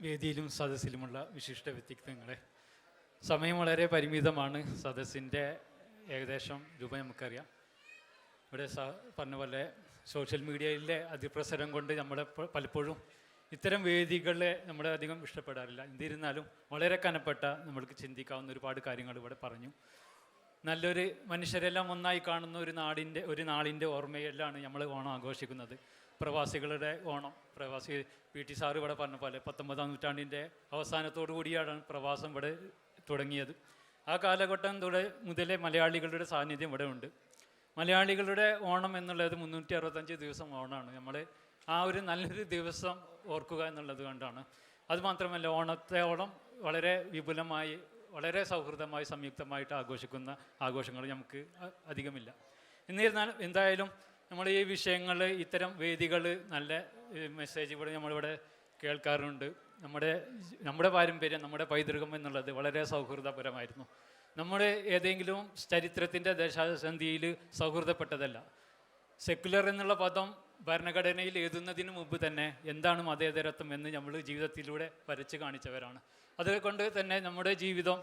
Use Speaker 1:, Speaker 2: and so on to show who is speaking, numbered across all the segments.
Speaker 1: വേദിയിലും സദസ്സിലുമുള്ള വിശിഷ്ട വ്യക്തിത്വങ്ങളെ. സമയം വളരെ പരിമിതമാണ്. സദസ്സിന്റെ ഏകദേശം രൂപ നമുക്കറിയാം. ഇവിടെ സ പറഞ്ഞ പോലെ സോഷ്യൽ മീഡിയയിലെ അതിപ്രസരം കൊണ്ട് നമ്മൾ പലപ്പോഴും ഇത്തരം വേദികളെ നമ്മൾ അധികം ഇഷ്ടപ്പെടാറില്ല. എന്നിരുന്നാലും വളരെ കനപ്പെട്ട നമ്മൾക്ക് ചിന്തിക്കാവുന്ന ഒരുപാട് കാര്യങ്ങൾ ഇവിടെ പറഞ്ഞു. നല്ലൊരു മനുഷ്യരെല്ലാം ഒന്നായി കാണുന്ന ഒരു നാടിന്റെ ഒരു നാളിന്റെ ഓർമ്മയിലാണ് നമ്മൾ ഓണം ആഘോഷിക്കുന്നത്. പ്രവാസികളുടെ ഓണം പ്രവാസി പി ടി സാർ ഇവിടെ പറഞ്ഞ പോലെ പത്തൊമ്പതാം നൂറ്റാണ്ടിന്റെ അവസാനത്തോടു കൂടിയാണ് പ്രവാസം ഇവിടെ തുടങ്ങിയത്. ആ കാലഘട്ടം തുട മുതലേ മലയാളികളുടെ സാന്നിധ്യം ഇവിടെ ഉണ്ട്. മലയാളികളുടെ ഓണം എന്നുള്ളത് മുന്നൂറ്റി അറുപത്തഞ്ച് ദിവസം ഓണമാണ് നമ്മൾ ആ ഒരു നല്ലൊരു ദിവസം ഓർക്കുക എന്നുള്ളത് കൊണ്ടാണ്. അതുമാത്രമല്ല ഓണത്തെ ഓണം വളരെ വിപുലമായി വളരെ സൗഹൃദമായി സംയുക്തമായിട്ട് ആഘോഷിക്കുന്ന ആഘോഷങ്ങൾ നമുക്ക് അധികമില്ല. എന്നിരുന്നാലും എന്തായാലും നമ്മൾ ഈ വിഷയങ്ങൾ ഇത്തരം വേദികൾ നല്ല മെസ്സേജ് ഇവിടെ നമ്മളിവിടെ കേൾക്കാറുണ്ട്. നമ്മുടെ നമ്മുടെ പാരമ്പര്യം നമ്മുടെ പൈതൃകം എന്നുള്ളത് വളരെ സൗഹൃദപരമായിരുന്നു. നമ്മുടെ ഏതെങ്കിലും ചരിത്രത്തിന്റെ ദശാസന്ധിയിൽ സൗഹൃദപ്പെട്ടതല്ല. സെക്കുലർ എന്നുള്ള പദം ഭരണഘടനയിൽ എഴുതുന്നതിന് മുമ്പ് തന്നെ എന്താണ് മതേതരത്വം എന്ന് നമ്മൾ ജീവിതത്തിലൂടെ വരച്ച് കാണിച്ചവരാണ്. അതുകൊണ്ട് തന്നെ നമ്മുടെ ജീവിതം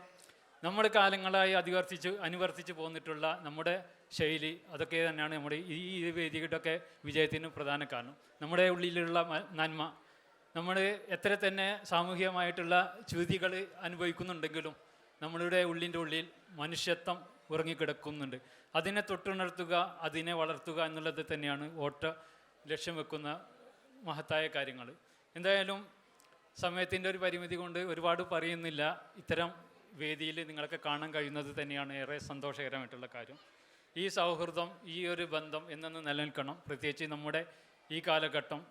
Speaker 1: നമ്മുടെ കാലങ്ങളായി അധിവർത്തിച്ച് അനുവർത്തിച്ച് പോന്നിട്ടുള്ള നമ്മുടെ ശൈലി അതൊക്കെ തന്നെയാണ് നമ്മുടെ ഈ ഈ വേദികളുടെയൊക്കെ വിജയത്തിന് പ്രധാന കാരണം. നമ്മുടെ ഉള്ളിലുള്ള നന്മ നമ്മൾ എത്ര തന്നെ സാമൂഹികമായിട്ടുള്ള ചുതികൾ അനുഭവിക്കുന്നുണ്ടെങ്കിലും നമ്മളുടെ ഉള്ളിന്റെ ഉള്ളിൽ മനുഷ്യത്വം ഉറങ്ങിക്കിടക്കുന്നുണ്ട്. അതിനെ തൊട്ടുണർത്തുക അതിനെ വളർത്തുക എന്നുള്ളത് തന്നെയാണ് ഓട്ട ലക്ഷ്യം വെക്കുന്ന മഹത്തായ കാര്യങ്ങൾ. എന്തായാലും സമയത്തിന്റെ ഒരു പരിമിതി കൊണ്ട് ഒരുപാട് പറയുന്നില്ല. ഇത്തരം വേദിയിൽ നിങ്ങളൊക്കെ കാണാൻ കഴിയുന്നത് തന്നെയാണ് ഏറെ സന്തോഷകരമായിട്ടുള്ള കാര്യം. ഈ സൗഹൃദം ഈ ഒരു ബന്ധം എന്നൊന്ന് നിലനിൽക്കണം. പ്രത്യേകിച്ച് നമ്മുടെ ഈ കാലഘട്ടം.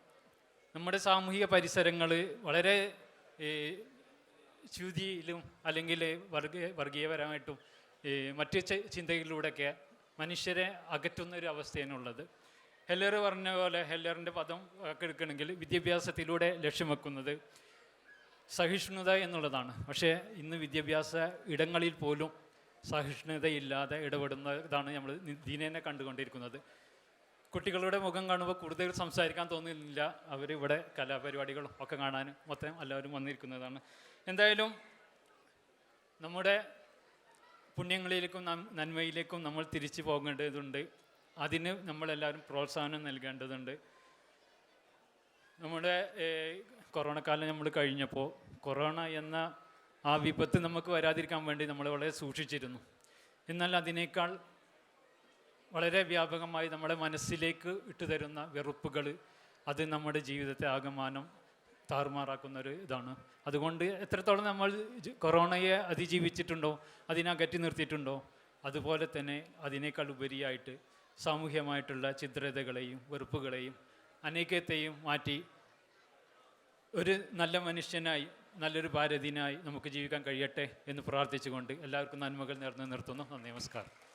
Speaker 1: നമ്മുടെ സാമൂഹിക പരിസരങ്ങൾ വളരെ ഈ, അല്ലെങ്കിൽ വർഗീയ വർഗീയപരമായിട്ടും മറ്റ് ചിന്തയിലൂടെയൊക്കെ മനുഷ്യരെ അകറ്റുന്ന ഒരു അവസ്ഥയാണുള്ളത്. ഹെല്ലർ പറഞ്ഞ പോലെ ഹെല്ലറിന്റെ പദം ഒക്കെ വിദ്യാഭ്യാസത്തിലൂടെ ലക്ഷ്യം വെക്കുന്നത് സഹിഷ്ണുത എന്നുള്ളതാണ്. പക്ഷേ ഇന്ന് വിദ്യാഭ്യാസ ഇടങ്ങളിൽ പോലും സഹിഷ്ണുതയില്ലാതെ ഇടപെടുന്നതാണ് നമ്മൾ ദിനേനെ കണ്ടുകൊണ്ടിരിക്കുന്നത്. കുട്ടികളുടെ മുഖം കാണുമ്പോൾ കൂടുതൽ സംസാരിക്കാൻ തോന്നുന്നില്ല. അവർ ഇവിടെ കലാപരിപാടികളും ഒക്കെ കാണാനും മൊത്തം എല്ലാവരും വന്നിരിക്കുന്നതാണ്. എന്തായാലും നമ്മുടെ പുണ്യങ്ങളിലേക്കും നന്മയിലേക്കും നമ്മൾ തിരിച്ചു പോകേണ്ടതുണ്ട്. അതിന് നമ്മളെല്ലാവരും പ്രോത്സാഹനം നൽകേണ്ടതുണ്ട്. നമ്മുടെ കൊറോണ കാലം നമ്മൾ കഴിഞ്ഞപ്പോൾ കൊറോണ എന്ന ആ വിപത്ത് നമുക്ക് വരാതിരിക്കാൻ വേണ്ടി നമ്മൾ വളരെ സൂക്ഷിച്ചിരുന്നു. എന്നാൽ അതിനേക്കാൾ വളരെ വ്യാപകമായി നമ്മുടെ മനസ്സിലേക്ക് ഇട്ടുതരുന്ന വെറുപ്പുകൾ അത് നമ്മുടെ ജീവിതത്തെ ആകമാനം താറുമാറാക്കുന്ന ഒരു ഇതാണ്. അതുകൊണ്ട് എത്രത്തോളം നമ്മൾ കൊറോണയെ അതിജീവിച്ചിട്ടുണ്ടോ അതിനെ അകറ്റി നിർത്തിയിട്ടുണ്ടോ അതുപോലെ തന്നെ അതിനേക്കാൾ ഉപരിയായിട്ട് സാമൂഹ്യമായിട്ടുള്ള ചിത്രതകളെയും വെറുപ്പുകളെയും അനേകത്തെയും മാറ്റി ഒരു നല്ല മനുഷ്യനായി നല്ലൊരു ഭാരതീയനായി നമുക്ക് ജീവിക്കാൻ കഴിയട്ടെ എന്ന് പ്രാർത്ഥിച്ചുകൊണ്ട് എല്ലാവർക്കും നന്മകൾ നേർന്ന് നിർത്തുന്നു. നന്ദി നമസ്കാരം.